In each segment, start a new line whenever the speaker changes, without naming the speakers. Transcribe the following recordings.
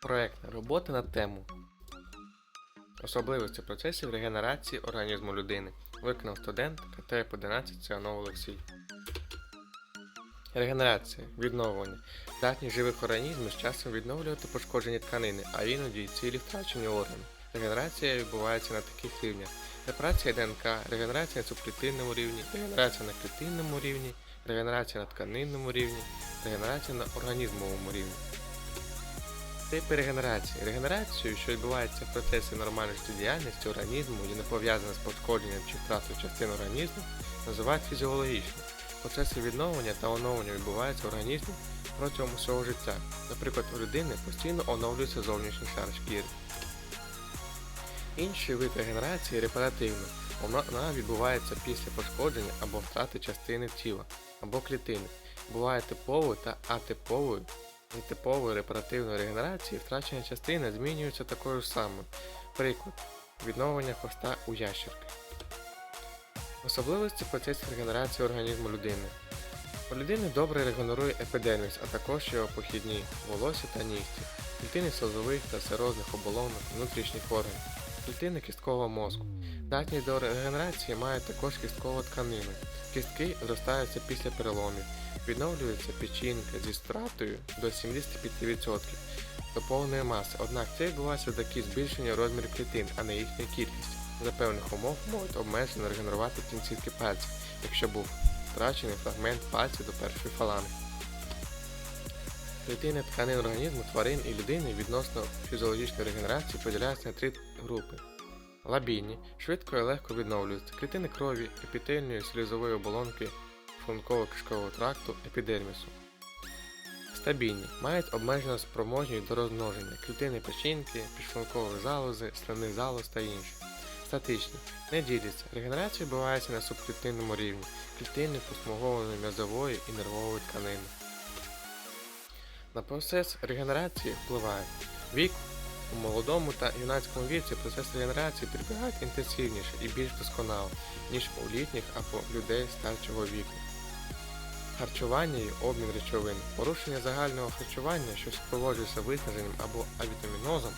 Проектна робота на тему. Особливості процесів регенерації організму людини. Виконав студент КТЕП 11 Ціанов Олексій. Регенерація, відновлення. Здатність живих організмів з часом відновлювати пошкоджені тканини, а іноді й цілі втрачені органи. Регенерація відбувається на таких рівнях: репарація ДНК, регенерація на субклітинному рівні, регенерація на клітинному рівні, регенерація на тканинному рівні, регенерація на організмовому рівні. Типи регенерації. Регенерацією, що відбувається в процесі нормальної життєдіяльності організму і не пов'язана з пошкодженням чи втратою частин організму, називають фізіологічними. Процеси відновлення та оновлення відбуваються в організмі протягом усього життя. Наприклад, у людини постійно оновлюється зовнішній шар шкіри. Інший вид регенерації репаративна. Вона відбувається після пошкодження або втрати частини тіла або клітини. Буває типовою та атиповою. Нетиповою репаративної регенерації втрачена частина змінюється такою ж самою. Приклад відновлення хвоста у ящерки. Особливості процесів регенерації організму людини. У людини добре регенерує епідерміс, а також його похідні волосся та нігті, клітини слизових та серозних оболонок, внутрішніх органів, клітини кісткового мозку. Здатність до регенерації має також кісткова тканина. Кістки зростаються після переломів, відновлюється печінка зі стратою до 75% до повної маси, однак це відбувається завдяки збільшенню розмірів клітин, а не їхньої кількості. За певних умов можуть обмежено регенерувати кінцівки пальців, якщо був втрачений фрагмент пальця до першої фаланги. Клітини тканин організму тварин і людини відносно фізіологічної регенерації поділяються на три групи. Лабійні, швидко і легко відновлюються клітини крові, епітельної слізової оболонки, шлунково-кишкового тракту, епідермісу. Стабільні мають обмежену спроможність до розмноження клітини печінки, підшлункової залози, слини залоз та інші. Статичні не діляться. Регенерація відбувається на субклітинному рівні, клітини посмугованої м'язової і нервової тканини. На процес регенерації впливає вік. У молодому та юнацькому віці процес регенерації підбігають інтенсивніше і більш досконало, ніж у літніх або людей старшого віку. Харчування і обмін речовин. Порушення загального харчування, що супроводжується виснаженням або авітамінозом,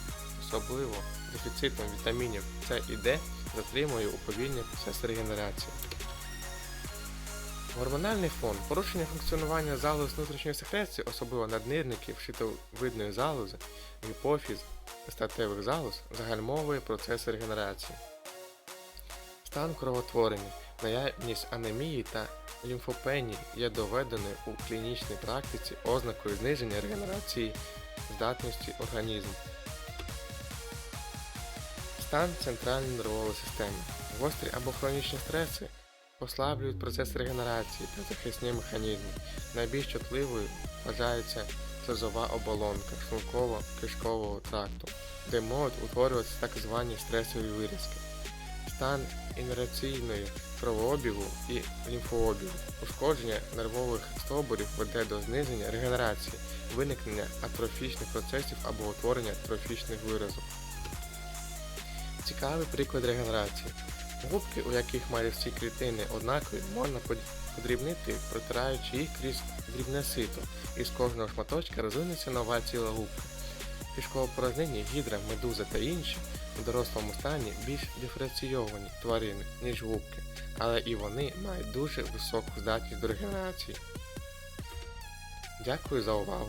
особливо дефіцитом вітамінів С і Д, затримує уповільнення процесу регенерації. Гормональний фон. Порушення функціонування залоз внутрішньої секреції, особливо наднирників, щитовидної залози, гіпофіз, статевих залоз, загальмовує процеси регенерації. Стан кровотворення. Наявність анемії та лімфопенії є доведеною у клінічній практиці ознакою зниження регенерації здатності організму. Стан центральної нервової системи. Гострі або хронічні стреси послаблюють процес регенерації та захисні механізми. Найбільш чутливою вважається слизова оболонка шлунково-кишкового тракту, де можуть утворюватися так звані стресові виразки. Стан інерційної кровообігу і лімфообігу. Ушкодження нервових стовбурів веде до зниження регенерації, виникнення атрофічних процесів або утворення атрофічних виразок. Цікавий приклад регенерації. Губки, у яких майже всі клітини однакові, можна подрібнити, протираючи їх крізь дрібне сито, і з кожного шматочка розвинеться нова ціла губка. Пішковопорознені, гідра, медуза та інші у дорослому стані більш диференційовані тварини, ніж губки, але і вони мають дуже високу здатність до регенерації. Дякую за увагу!